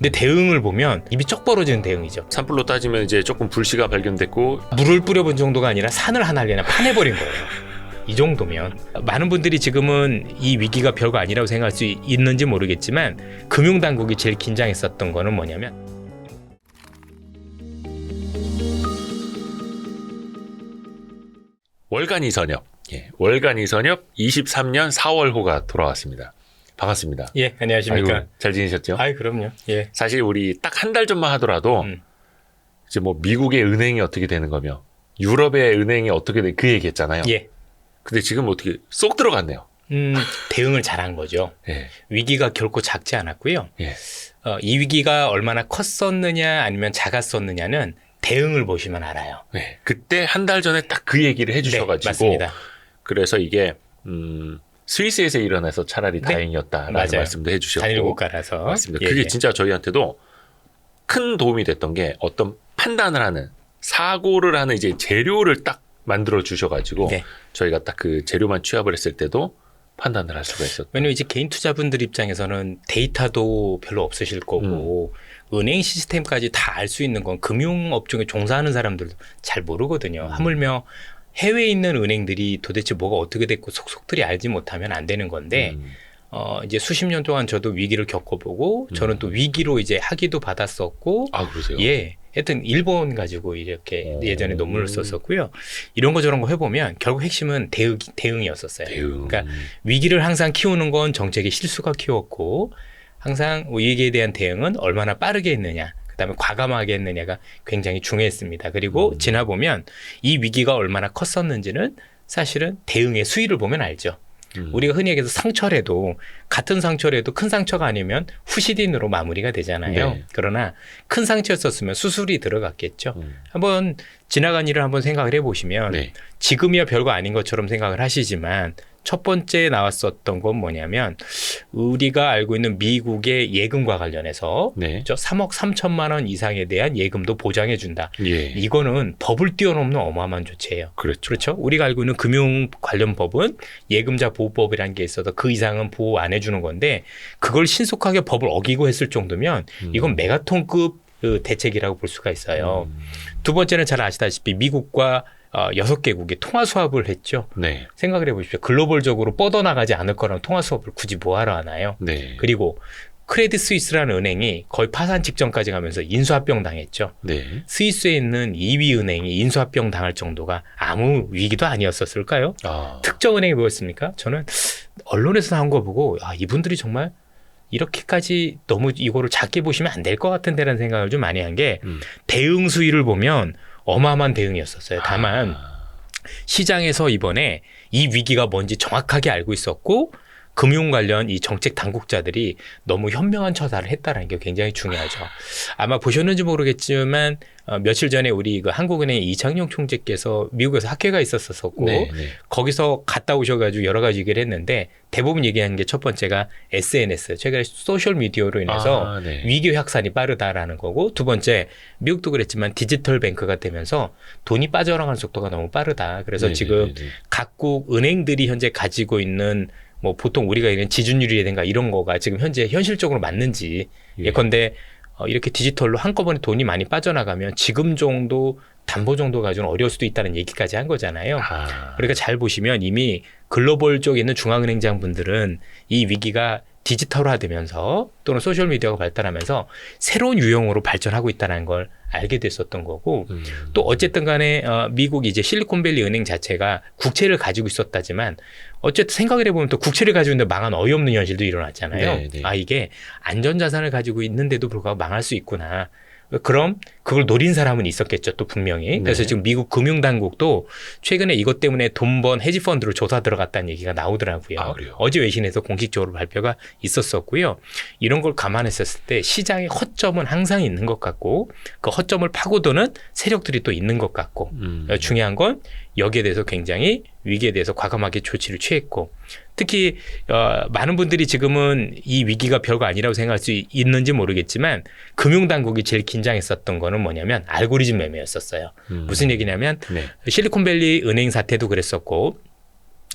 근데 대응을 보면 입이 쩍 벌어지는 대응이죠. 산불로 따지면 이제 조금 불씨가 발견됐고 물을 뿌려본 정도가 아니라 산을 하나 그냥 파내버린 거예요. 이 정도면 많은 분들이 지금은 이 위기가 별거 아니라고 생각할 수 있는지 모르겠지만 금융당국이 제일 긴장했었던 거는 뭐냐면 월간 이선엽. 예, 월간 이선엽 23년 4월호가 돌아왔습니다. 반갑습니다. 예 안녕하십니까 아이고, 잘 지내셨죠? 아이 그럼요 예 사실 우리 딱 한 달 전만 하더라도 음. 이제 뭐 미국의 은행이 어떻게 되는 거며 유럽의 은행이 어떻게 돼 그 얘기했잖아요. 예. 근데 지금 어떻게 쏙 들어갔네요. 음, 대응을 잘한 거죠. 예. 위기가 결코 작지 않았고요. 예. 어, 이 위기가 얼마나 컸었느냐 아니면 작았었느냐는 대응을 보시면 알아요. 네. 그때 한 달 전에 딱 그 얘기를 해주셔가지고 네, 맞습니다. 그래서 이게 음, 스위스에서 일어나서 차라리 네. 다행이었다라는 맞아요. 말씀도 해주셨고 단일 국가라서 맞습니다. 예, 그게 예. 진짜 저희한테도 큰 도움이 됐던 게 어떤 판단을 하는 사고를 하는 이제 재료를 딱 만들어 주셔가지고 네. 저희가 딱 그 재료만 취합을 했을 때도 판단을 할 수가 있었죠. 왜냐면 이제 개인 투자분들 입장에서는 데이터도 별로 없으실 거고 은행 시스템까지 다 알 수 있는 건 금융 업종에 종사하는 사람들도 잘 모르거든요. 음. 하물며 해외에 있는 은행들이 도대체 뭐가 어떻게 됐고 속속들이 알지 못하면 안 되는 건데 음, 어 이제 수십 년 동안 저도 위기를 겪어보고 저는 또 위기로 이제 학위도 받았었고 아 그러세요? 예. 하여튼 일본 가지고 이렇게 오. 예전에 논문을 썼었고요. 이런 거 저런 거 해보면 결국 핵심은 대응, 대응이었었어요. 대응. 그러니까 위기를 항상 키우는 건 정책의 실수가 키웠고 항상 위기에 대한 대응은 얼마나 빠르게 했느냐 그다음에 과감하게 했느냐가 굉장히 중요했습니다. 그리고 음. 지나 보면 이 위기가 얼마나 컸었는지는 사실은 대응의 수위를 보면 알죠. 음. 우리가 흔히 얘기해서 상처라도 같은 상처라도 큰 상처가 아니면 후시딘으로 마무리가 되잖아요. 네. 그러나 큰 상처였었으면 수술이 들어갔겠죠. 음. 한번 지나간 일을 한번 생각을 해보시면 네. 지금이야 별거 아닌 것처럼 생각을 하시지만 첫 번째 나왔었던 건 뭐냐면 우리가 알고 있는 미국의 예금과 관련해서 네. 저 3억 3천만 원 이상에 대한 예금도 보장해 준다. 예. 이거는 법을 뛰어넘는 어마어마한 조치예요. 그렇죠. 그렇죠. 우리가 알고 있는 금융 관련 법은 예금자 보호법이라는 게 있어서 그 이상은 보호 안 해주는 건데 그걸 신속하게 법을 어기고 했을 정도면 음. 이건 메가톤급 그 대책이라고 볼 수가 있어요. 음. 두 번째는 잘 아시다시피 미국과 어, 여섯 개국이 통화 수합을 했죠. 네. 생각을 해보십시오. 글로벌적으로 뻗어나가지 않을 거라면 통화 수합을 굳이 뭐하러 하나요? 네. 그리고 크레딧 스위스라는 은행이 거의 파산 직전까지 가면서 인수합병 당했죠. 네. 스위스에 있는 2위 은행이 인수합병 당할 정도가 아무 위기도 아니었었을까요? 아. 특정 은행이 뭐였습니까? 저는 언론에서 나온 거 보고 아 이분들이 정말 이렇게까지 너무 이거를 작게 보시면 안 될 것 같은데라는 생각을 좀 많이 한게 음. 대응 수위를 보면 어마어마한 대응이었었어요. 다만 아. 시장에서 이번에 이 위기가 뭔지 정확하게 알고 있었고 금융 관련 이 정책 당국자들이 너무 현명한 처사를 했다는 게 굉장히 중요하죠. 아마 보셨는지 모르겠지만 어, 며칠 전에 우리 그 한국은행 이창용 총재께서 미국에서 학회가 있었었고 네. 네. 거기서 갔다 오셔가지고 여러 가지 얘기를 했는데 대부분 얘기한 게첫 번째가 SNS 최근에 소셜 미디어로 인해서 아, 네. 위기 확산이 빠르다라는 거고 두 번째 미국도 그랬지만 디지털 뱅크가 되면서 돈이 빠져나가는 속도가 너무 빠르다. 그래서 네, 지금 네, 네, 네. 각국 은행들이 현재 가지고 있는 뭐 보통 우리가 얘기하는 지준율이라든가 이런 거가 지금 현재 현실적으로 맞는지 예. 예컨대 어, 이렇게 디지털로 한꺼번에 돈이 많이 빠져나가면 지금 정도 담보 정도 가지고는 어려울 수도 있다는 얘기까지 한 거잖아요. 아. 그러니까 잘 보시면 이미 글로벌 쪽에 있는 중앙은행장 분들은 이 위기가 디지털화되면서 또는 소셜 미디어가 발달하면서 새로운 유형으로 발전하고 있다는 걸 알게 됐었던 거고 음. 또 어쨌든 간에 어, 미국 이제 실리콘밸리 은행 자체가 국채를 가지고 있었다지만 어쨌든 생각을 해보면 또 국채를 가지고 있는데 망한 어이없는 현실도 일어났잖아요. 네, 네. 아 이게 안전자산을 가지고 있는데도 불구하고 망할 수 있구나. 그럼 그걸 노린 사람은 있었겠죠, 또 분명히. 그래서 네. 지금 미국 금융당국도 최근에 이것 때문에 돈 번 헤지펀드로 조사 들어갔다는 얘기가 나오더라고요. 아? 어제 외신에서 공식적으로 발표가 있었었고요. 이런 걸 감안했었을 때 시장의 허점은 항상 있는 것 같고 그 허점을 파고드는 세력들이 또 있는 것 같고 음. 어, 중요한 건 여기에 대해서 굉장히 위기에 대해서 과감하게 조치를 취했고 특히 어, 많은 분들이 지금은 이 위기가 별거 아니라고 생각할 수 있- 있는지 모르겠지만 금융당국이 제일 긴장했었던 거는 뭐냐면 알고리즘 매매였었어요. 음. 무슨 얘기냐면 네. 실리콘밸리 은행 사태도 그랬었고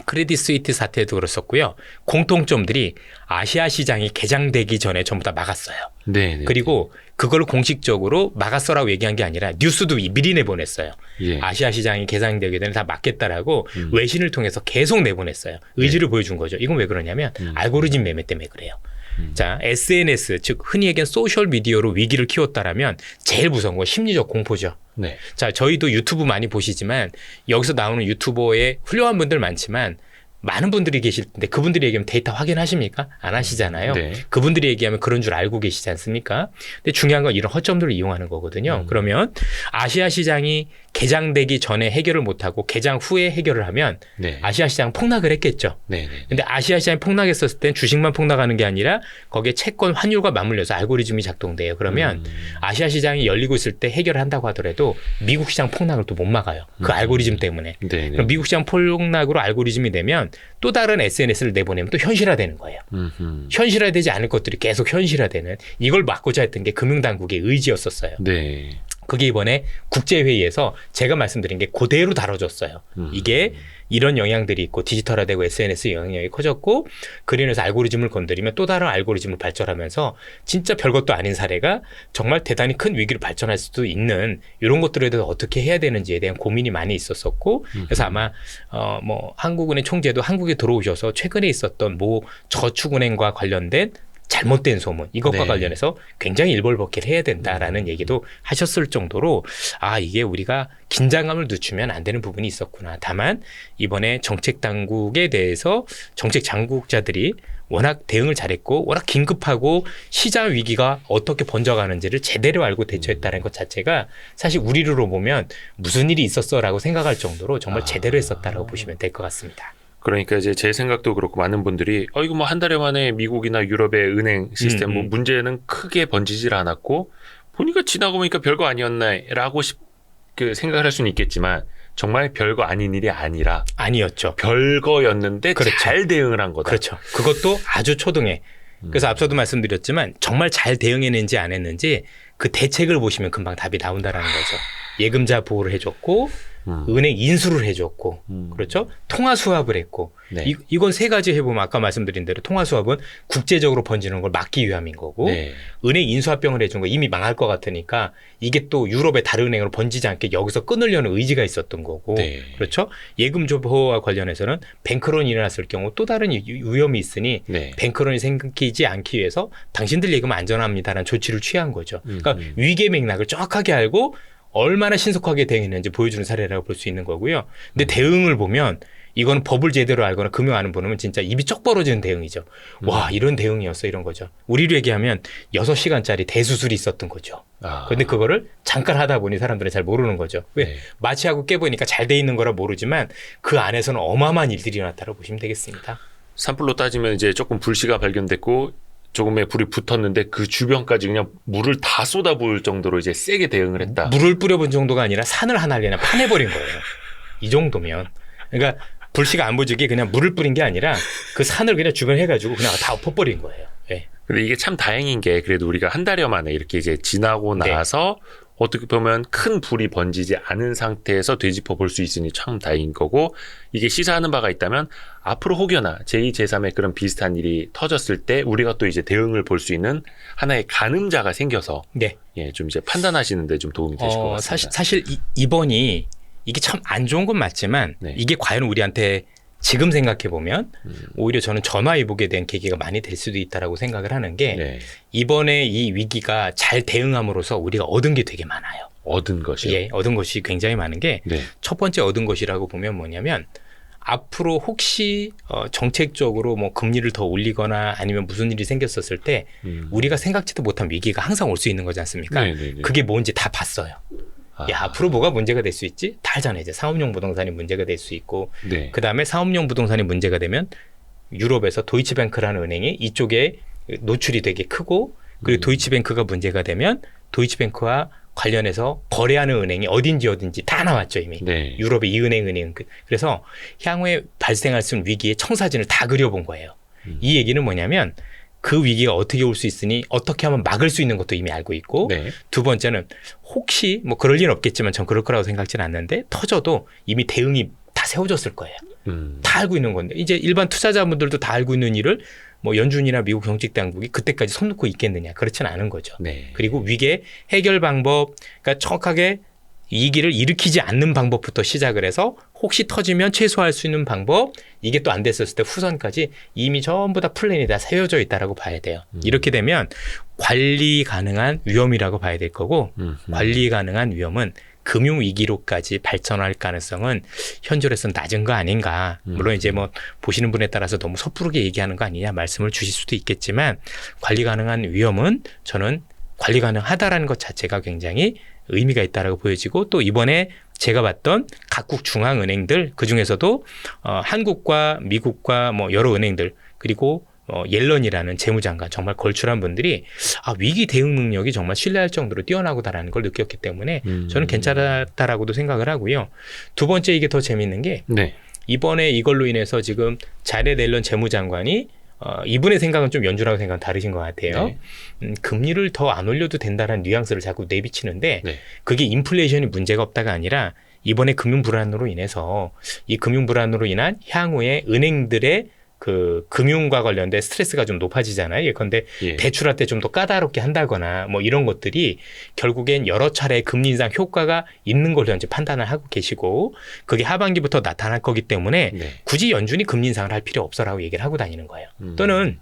크레딧 스위트 사태도 그렇었고요. 공통점들이 아시아 시장이 개장되기 전에 전부 다 막았어요. 네, 네. 그리고 그걸 공식적으로 막았어라고 얘기한 게 아니라 뉴스도 미리 내보냈어요. 예. 아시아 시장이 개장되기 전에 다 막겠다라고 음. 외신을 통해서 계속 내보냈어요. 의지를 보여준 거죠. 이건 왜 그러냐면 음. 알고리즘 매매 때문에 그래요. 음. 자, SNS 즉 흔히 얘기하는 소셜 미디어로 위기를 키웠다라면 제일 무서운 건 심리적 공포죠. 네. 자, 저희도 유튜브 많이 보시지만 여기서 나오는 유튜버의 훌륭한 분들 많지만 많은 분들이 계실 텐데 그분들이 얘기하면 데이터 확인하십니까? 안 하시잖아요. 네. 그분들이 얘기하면 그런 줄 알고 계시지 않습니까? 근데 중요한 건 이런 허점들을 이용하는 거거든요. 음. 그러면 아시아 시장이 개장되기 전에 해결을 못하고 개장 후에 해결을 하면 네. 아시아 시장 폭락을 했겠죠. 네. 네. 근데 아시아 시장이 폭락했었을 땐 주식만 폭락하는 게 아니라 거기에 채권 환율과 맞물려서 알고리즘이 작동돼요. 그러면 음. 아시아 시장이 열리고 있을 때 해결을 한다고 하더라도 미국 시장 폭락을 또 못 막아요. 그 음. 알고리즘 때문에. 네. 네. 그럼 미국 시장 폭락으로 알고리즘이 되면 또 다른 SNS를 내보내면 또 현실화되는 거예요. 음흠. 현실화되지 않을 것들이 계속 현실화되는 이걸 막고자 했던 게 금융당국의 의지였었어요. 네. 그게 이번에 국제회의에서 제가 말씀드린 게 그대로 다뤄졌어요. 음. 이게 이런 영향들이 있고 디지털화되고 SNS 영향력이 커졌고 그린에서 알고리즘을 건드리면 또 다른 알고리즘을 발전하면서 진짜 별것도 아닌 사례가 정말 대단히 큰 위기로 발전할 수도 있는 이런 것들에 대해서 어떻게 해야 되는지에 대한 고민이 많이 있었었고 그래서 아마 어 뭐 한국은행 총재도 한국에 들어오셔서 최근에 있었던 뭐 저축은행과 관련된 잘못된 소문 이것과 네. 관련해서 굉장히 일벌복기를 해야 된다라는 얘기도 하셨을 정도로 아 이게 우리가 긴장감을 늦추면 안 되는 부분이 있었구나. 다만 이번에 정책 당국에 대해서 정책 당국자들이 워낙 대응을 잘했고 워낙 긴급하고 시장 위기가 어떻게 번져가는지를 제대로 알고 대처했다는 것 자체가 사실 우리로 보면 무슨 일이 있었어라고 생각할 정도로 정말 아. 제대로 했었다라고 보시면 될 것 같습니다. 그러니까 이제 제 생각도 그렇고 많은 분들이 어 이거 뭐 한 달여 만에 미국이나 유럽의 은행 시스템 음, 뭐 음. 문제는 크게 번지질 않았고 보니까 지나고 보니까 별거 아니었나라고 싶, 그 생각을 할 수는 있겠지만 정말 별거 아닌 일이 아니라 아니었죠. 별거였는데 그렇죠. 잘 대응을 한 거다. 그렇죠. 그것도 아주 초등에. 음. 그래서 앞서도 말씀드렸지만 정말 잘 대응했는지 안 했는지 그 대책을 보시면 금방 답이 나온다라는 거죠. 예금자 보호를 해줬고 음. 은행 인수를 해줬고 음. 그렇죠. 통화 수합을 했고 네. 이, 이건 세 가지 해보면 아까 말씀드린 대로 통화 수합은 국제적으로 번지는 걸 막기 위함인 거고 네. 은행 인수합병을 해준 거 이미 망할 것 같으니까 이게 또 유럽의 다른 은행으로 번지지 않게 여기서 끊으려는 의지가 있었던 거고 네. 그렇죠. 예금 조보와 관련해서는 뱅크런이 일어났을 경우 또 다른 위- 위험이 있으니 네. 뱅크런이 생기지 않기 위해서 당신들 예금은 안전합니다라는 조치를 취한 거죠. 그러니까 음, 음. 위기의 맥락을 정확하게 알고 얼마나 신속하게 대응했는지 보여주는 사례라고 볼 수 있는 거고요. 근데 음. 대응을 보면 이거는 법을 제대로 알거나 금융 아는 분은 진짜 입이 쩍 벌어지는 대응이죠. 음. 와 이런 대응이었어 이런 거죠. 우리로 얘기하면 6시간짜리 대수술이 있었던 거죠. 아. 근데 그거를 잠깐 하다 보니 사람들은 잘 모르는 거죠. 왜? 네. 마취하고 깨보니까 잘 돼 있는 거라 모르지만 그 안에서는 어마어마한 일들이 일어났다고 보시면 되겠습니다. 산불로 따지면 이제 조금 불씨가 발견됐고 조금의 불이 붙었는데 그 주변까지 그냥 물을 다 쏟아부을 정도로 이제 세게 대응을 했다. 물을 뿌려본 정도가 아니라 산을 하나 그냥 파내버린 거예요. 이 정도면. 그러니까 불씨가 안 보지게 그냥 물을 뿌린 게 아니라 그 산을 그냥 주변 해가지고 그냥 다 엎어버린 거예요. 예. 근데 이게 참 다행인 게 그래도 우리가 한 달여 만에 이렇게 이제 지나고 네. 나서 어떻게 보면 큰 불이 번지지 않은 상태에서 되짚어 볼 수 있으니 참 다행인 거고 이게 시사하는 바가 있다면 앞으로 혹여나 제2, 제3의 그런 비슷한 일이 터졌을 때 우리가 또 이제 대응을 볼 수 있는 하나의 가늠자가 생겨서 네. 예, 좀 이제 판단하시는데 좀 도움이 되실 것 어, 같습니다. 사실, 사실 이, 이번이 이게 참 안 좋은 건 맞지만 네. 이게 과연 우리한테 지금 생각해 보면 음, 오히려 저는 전화위복에 대한 계기가 많이 될 수도 있다라고 생각을 하는 게 네. 이번에 이 위기가 잘 대응함으로써 우리가 얻은 게 되게 많아요. 얻은 것이요. 예, 얻은 것이 굉장히 많은 게 네. 첫 번째 얻은 것이라고 보면 뭐냐면 앞으로 혹시 어, 정책적으로 뭐 금리를 더 올리거나 아니면 무슨 일이 생겼었을 때 음. 우리가 생각지도 못한 위기가 항상 올 수 있는 거지 않습니까? 네, 네, 네. 그게 뭔지 다 봤어요. 아, 야, 앞으로 뭐가 문제가 될 수 있지? 다 알잖아요. 이제 사업용 부동산이 문제가 될 수 있고 네. 그 다음에 사업용 부동산이 문제가 되면 유럽에서 도이치뱅크라는 은행이 이쪽에 노출이 되게 크고 그리고 음. 도이치뱅크가 문제가 되면 도이치뱅크와 관련해서 거래하는 은행이 어딘지 어딘지 다 나왔죠 이미. 네. 유럽의 이 은행 은행 그- 그래서 향후에 발생할 수 있는 위기의 청사진을 다 그려본 거예요. 음. 이 얘기는 뭐냐면 그 위기가 어떻게 올 수 있으니 어떻게 하면 막을 수 있는 것도 이미 알고 있고 네. 두 번째는 혹시 뭐 그럴 리는 없겠지만 전 그럴 거라고 생각지는 않는데 터져도 이미 대응이 다 세워졌을 거예요. 음. 다 알고 있는 건데 이제 일반 투자자분들도 다 알고 있는 일을 뭐 연준이나 미국 경직 당국이 그때까지 손 놓고 있겠느냐 그렇지는 않은 거죠. 네. 그리고 위계 해결 방법, 그러니까 정확하게 위기를 일으키지 않는 방법부터 시작을 해서 혹시 터지면 최소화할 수 있는 방법, 이게 또 안 됐었을 때 후선까지 이미 전부 다 플랜이 다 세워져 있다라고 봐야 돼요. 음. 이렇게 되면 관리 가능한 위험이라고 봐야 될 거고 음. 음. 관리 가능한 위험은 금융 위기로까지 발전할 가능성은 현존에서는 낮은 거 아닌가. 물론 음. 이제 뭐 보시는 분에 따라서 너무 섣부르게 얘기하는 거 아니냐 말씀을 주실 수도 있겠지만 관리 가능한 위험은 저는 관리 가능하다라는 것 자체가 굉장히 의미가 있다라고 보여지고 또 이번에 제가 봤던 각국 중앙 은행들 그 중에서도 어, 한국과 미국과 뭐 여러 은행들 그리고 어, 옐런이라는 재무장관 정말 걸출한 분들이 아, 위기 대응 능력이 정말 신뢰할 정도로 뛰어나고다라는 걸 느꼈기 때문에 음. 저는 괜찮았다라고도 생각을 하고요. 두 번째 이게 더 재밌는 게 네. 이번에 이걸로 인해서 지금 자레 넬런 재무장관이 어, 이분의 생각은 좀 연준하고 생각은 다르신 것 같아요. 네. 음, 금리를 더 안 올려도 된다는 뉘앙스를 자꾸 내비치는데 네. 그게 인플레이션이 문제가 없다가 아니라 이번에 금융 불안으로 인해서 이 금융 불안으로 인한 향후에 은행들의 그 금융과 관련된 스트레스가 좀 높아지잖아요. 예컨대 예. 대출할 때 좀 더 까다롭게 한다거나 뭐 이런 것들이 결국엔 여러 차례 금리 인상 효과가 있는 걸로 현재 판단을 하고 계시고 그게 하반기부터 나타날 거기 때문에 네. 굳이 연준이 금리 인상을 할 필요 없어라고 얘기를 하고 다니는 거예요. 음. 또는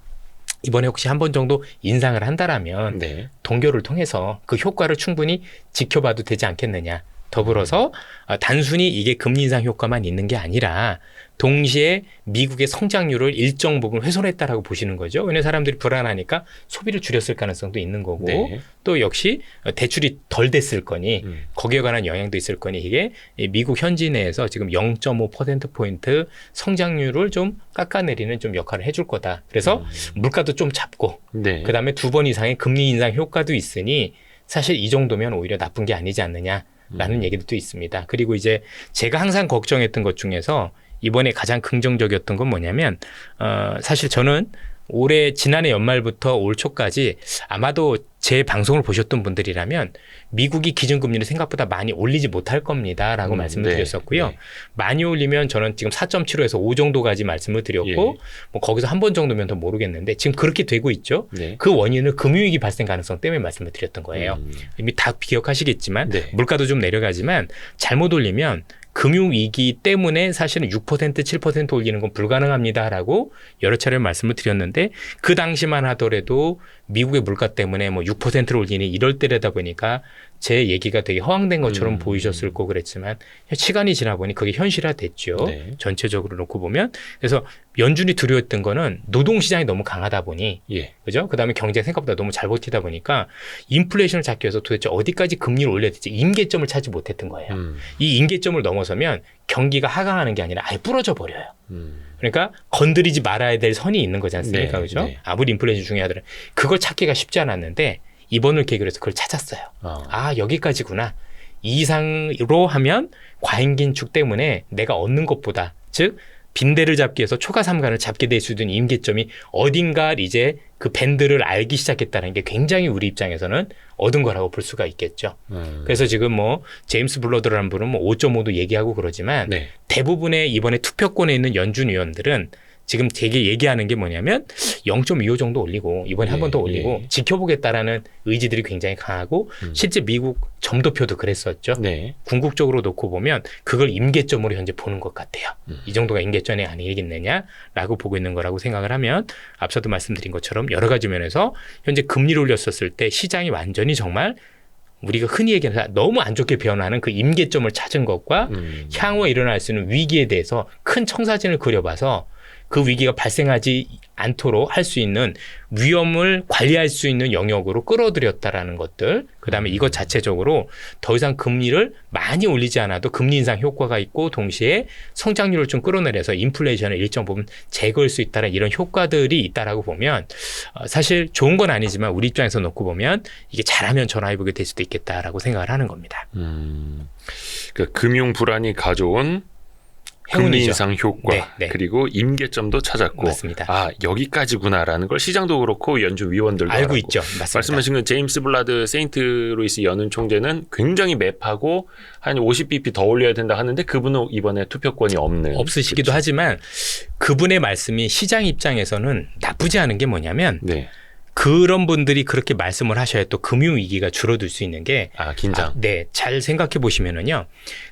이번에 혹시 한 번 정도 인상을 한다라면 네. 동결을 통해서 그 효과를 충분히 지켜봐도 되지 않겠느냐. 더불어서 아, 단순히 이게 금리 인상 효과만 있는 게 아니라 동시에 미국의 성장률을 일정 부분 훼손했다라고 보시는 거죠. 왜냐 사람들이 불안하니까 소비를 줄였을 가능성도 있는 거고 네. 또 역시 대출이 덜 됐을 거니 음. 거기에 관한 영향도 있을 거니 이게 이 미국 현지 내에서 지금 0.5% 포인트 성장률을 좀 깎아내리는 좀 역할을 해줄 거다. 그래서 물가도 좀 잡고 네. 그다음에 두 번 이상의 금리 인상 효과도 있으니 사실 이 정도면 오히려 나쁜 게 아니지 않느냐 라는 음. 얘기도 있습니다. 그리고 이제 제가 항상 걱정했던 것 중에서 이번에 가장 긍정적이었던 건 뭐냐면 어 사실 저는 올해 지난해 연말부터 올 초까지 아마도 제 방송을 보셨던 분들이라면 미국이 기준금리를 생각보다 많이 올리지 못할 겁니다라고 음, 말씀을 네, 드렸었고요. 네. 많이 올리면 저는 지금 4.75에서 5 정도까지 말씀을 드렸고 예. 뭐 거기서 한 번 정도면 더 모르겠는데 지금 그렇게 되고 있죠. 네. 그 원인은 금융위기 발생 가능성 때문에 말씀을 드렸던 거예요. 음. 이미 다 기억하시겠지만 네. 물가도 좀 내려가지만 잘못 올리면 금융위기 때문에 사실은 6% 7% 올리는 건 불가능합니다라고 여러 차례 말씀을 드렸는데 그 당시만 하더라도 미국의 물가 때문에 뭐 6%를 올리니 이럴 때려다 보니까 제 얘기가 되게 허황된 것처럼 음. 보이셨을 거고 그랬지만 시간이 지나 보니 그게 현실화됐죠. 네. 전체적으로 놓고 보면 그래서 연준이 두려웠던 거는 노동 시장이 너무 강하다 보니 예. 그죠? 그 다음에 경제 생각보다 너무 잘 버티다 보니까 인플레이션을 잡기 위해서 도대체 어디까지 금리를 올려야 될지 임계점을 찾지 못했던 거예요. 음. 이 임계점을 넘어서면 경기가 하강하는 게 아니라 아예 부러져 버려요. 음. 그러니까 건드리지 말아야 될 선이 있는 거지 않습니까? 네, 그죠? 네. 아무리 인플레이션 중요하더라도 그걸 찾기가 쉽지 않았는데 이번을 계기로 해서 그걸 찾았어요. 어. 아, 여기까지구나. 이 이상으로 하면 과잉 긴축 때문에 내가 얻는 것보다 즉 빈대를 잡기 위해서 초과 삼간을 잡게 될 수 있는 임계점이 어딘가 이제 그 밴드를 알기 시작했다는 게 굉장히 우리 입장에서는 얻은 거라고 볼 수가 있겠죠. 음. 그래서 지금 뭐 제임스 블러드라는 분은 뭐 5.5도 얘기하고 그러지만 네. 대부분의 이번에 투표권에 있는 연준 의원들은 지금 되게 얘기하는 게 뭐냐면 0.25 정도 올리고 이번에 한 예, 번더 올리고 예. 지켜보겠다라는 의지들이 굉장히 강하고 음. 실제 미국 점도표도 그랬었죠. 네. 궁극적으로 놓고 보면 그걸 임계점으로 현재 보는 것 같아요. 음. 이 정도가 임계점이 아니겠느냐라고 보고 있는 거라고 생각을 하면 앞서도 말씀드린 것처럼 여러 가지 면에서 현재 금리를 올렸었을 때 시장이 완전히 정말 우리가 흔히 얘기하는 너무 안 좋게 변하는 그 임계점을 찾은 것과 음. 향후에 일어날 수 있는 위기에 대해서 큰 청사진을 그려봐서 그 위기가 발생하지 않도록 할 수 있는 위험을 관리할 수 있는 영역으로 끌어들였다라는 것들. 그다음에 이것 자체적으로 더 이상 금리를 많이 올리지 않아도 금리 인상 효과가 있고 동시에 성장률을 좀 끌어내려서 인플레이션을 일정 부분 제거할 수 있다는 이런 효과들이 있다라고 보면 어, 사실 좋은 건 아니지만 우리 입장에서 놓고 보면 이게 잘하면 전화해보게 될 수도 있겠다라고 생각을 하는 겁니다. 음. 그 금융 불안이 가져온 행운이죠. 인상 효과 네, 네. 그리고 임계점도 찾았고 맞습니다. 아 여기까지구나라는 걸 시장도 그렇고 연준 위원들도 알고. 있죠. 맞습니다. 말씀하신 그 제임스 블라드 세인트 루이스 연은 총재는 굉장히 맵하고 한 50bp 더 올려야 된다 하는데 그분은 이번에 투표권이 없는 없으시기도 그렇죠. 하지만 그분의 말씀이 시장 입장에서는 나쁘지 않은 게 뭐냐면 네. 그런 분들이 그렇게 말씀을 하셔야 또 금융 위기가 줄어들 수 있는 게 아 긴장. 아, 네, 잘 생각해 보시면은요.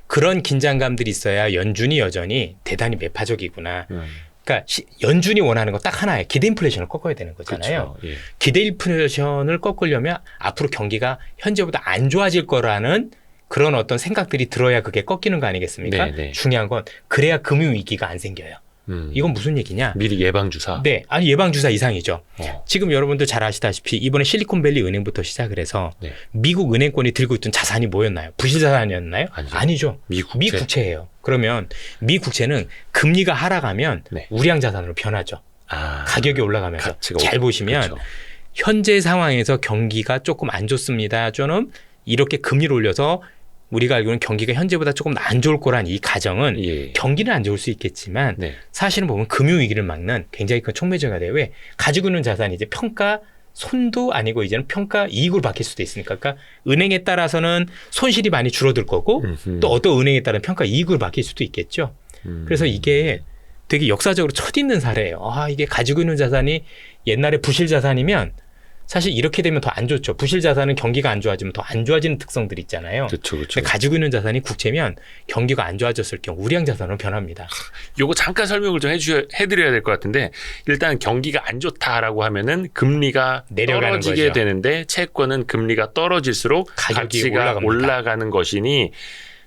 그런 긴장감들이 있어야 연준이 여전히 대단히 매파적이구나. 음, 그러니까 시- 연준이 원하는 거 딱 하나예요. 기대 인플레이션을 꺾어야 되는 거잖아요. 그렇죠. 예. 기대 인플레이션을 꺾으려면 앞으로 경기가 현재보다 안 좋아질 거라는 그런 어떤 생각들이 들어야 그게 꺾이는 거 아니겠습니까? 네, 네. 중요한 건 그래야 금융 위기가 안 생겨요. 음. 이건 무슨 얘기냐? 미리 예방 주사. 네, 아니 예방 주사 이상이죠. 어. 지금 여러분들 잘 아시다시피 이번에 실리콘밸리 은행부터 시작을 해서 네. 미국 은행권이 들고 있던 자산이 뭐였나요? 부실 자산이었나요? 아니죠. 아니죠. 미국 미 국채예요. 그러면 미 국채는 금리가 하락하면 네. 우량 자산으로 변하죠. 아, 가격이 올라가면서 잘 올- 보시면 그렇죠. 현재 상황에서 경기가 조금 안 좋습니다. 저는 이렇게 금리를 올려서 우리가 알고는 경기가 현재보다 조금 안 좋을 거란 이 가정은 예. 경기는 안 좋을 수 있겠지만 네. 사실은 보면 금융 위기를 막는 굉장히 큰 촉매제가 돼요. 왜 가지고 있는 자산이 이제 평가 손도 아니고 이제는 평가 이익으로 바뀔 수도 있으니까 그러니까 은행에 따라서는 손실이 많이 줄어들 거고 음흠. 또 어떤 은행에 따른 평가 이익으로 바뀔 수도 있겠죠. 음. 그래서 이게 되게 역사적으로 첫 있는 사례예요. 아, 이게 가지고 있는 자산이 옛날에 부실 자산이면 사실 이렇게 되면 더 안 좋죠. 부실 자산은 경기가 안 좋아지면 더 안 좋아지는 특성들이 있잖아요. 그렇죠, 그렇죠. 가지고 있는 자산이 국채면 경기가 안 좋아졌을 경우 우량 자산으로 변합니다. 요거 잠깐 설명을 좀 해주 해드려야 될 것 같은데 일단 경기가 안 좋다라고 하면은 금리가 내려가는 떨어지게 거죠. 되는데 채권은 금리가 떨어질수록 가격이 가치가 올라갑니다. 올라가는 것이니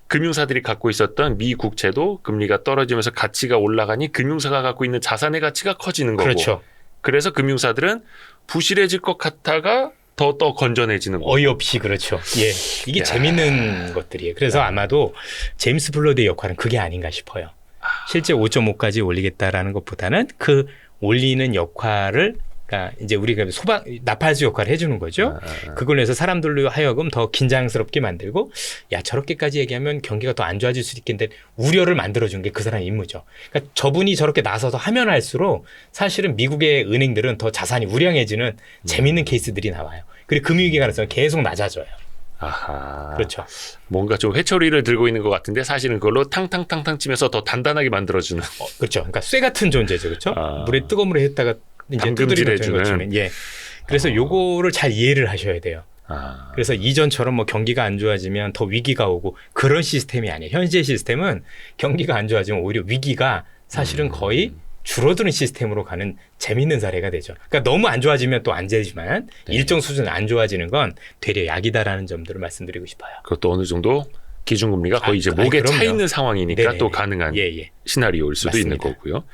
금융사들이 갖고 있었던 미 국채도 금리가 떨어지면서 가치가 올라가니 금융사가 갖고 있는 자산의 가치가 커지는 거고 그렇죠. 그래서 금융사들은 부실해질 것 같다가 더 더 건전해지는 거고 어이없이 그렇죠. 예. 이게 야. 재밌는 것들이에요. 그래서 아마도 제임스 블러드의 역할은 그게 아닌가 싶어요. 실제 5.5까지 올리겠다라는 것보다는 그 올리는 역할을 그러니까 이제 우리가 소방 나팔수 역할을 해주는 거죠. 아, 아, 아. 그걸로 해서 사람들로 하여금 더 긴장스럽게 만들고 야 저렇게까지 얘기하면 경기가 더 안 좋아질 수 있겠는데 우려를 만들어주는 게그 사람의 임무죠. 그러니까 저분이 저렇게 나서서 하면 할수록 사실은 미국의 은행들은 더 자산이 우량해지는 재밌는 케이스들이 나와요. 그리고 금융위기 가능성은 계속 낮아져요. 아하. 그렇죠. 뭔가 좀 회초리를 들고 있는 것 같은데 사실은 그걸로 탕탕탕탕 치면서 더 단단하게 만들어주는. 어, 그렇죠. 그러니까 쇠 같은 존재죠. 그렇죠. 아. 물에 뜨거운 물에 했다가 이제 두드리면 되는 예. 그래서 어. 요거를 잘 이해를 하셔야 돼요. 아. 그래서 이전처럼 뭐 경기가 안 좋아지면 더 위기가 오고 그런 시스템이 아니에요. 현재 시스템은 경기가 안 좋아지면 오히려 위기가 사실은 음. 거의 줄어드는 시스템으로 가는 재밌는 사례가 되죠. 그러니까 너무 안 좋아지면 또 안 되지만 네. 일정 수준 안 좋아지는 건 되려 약이다라는 점들을 말씀드리고 싶어요. 그것도 어느 정도 기준금리가 거의 아, 이제 아이, 목에 차 그럼요. 있는 상황이니까 네네네. 또 가능한 예, 예. 시나리오일 수도 있는 맞습니다. 거고요.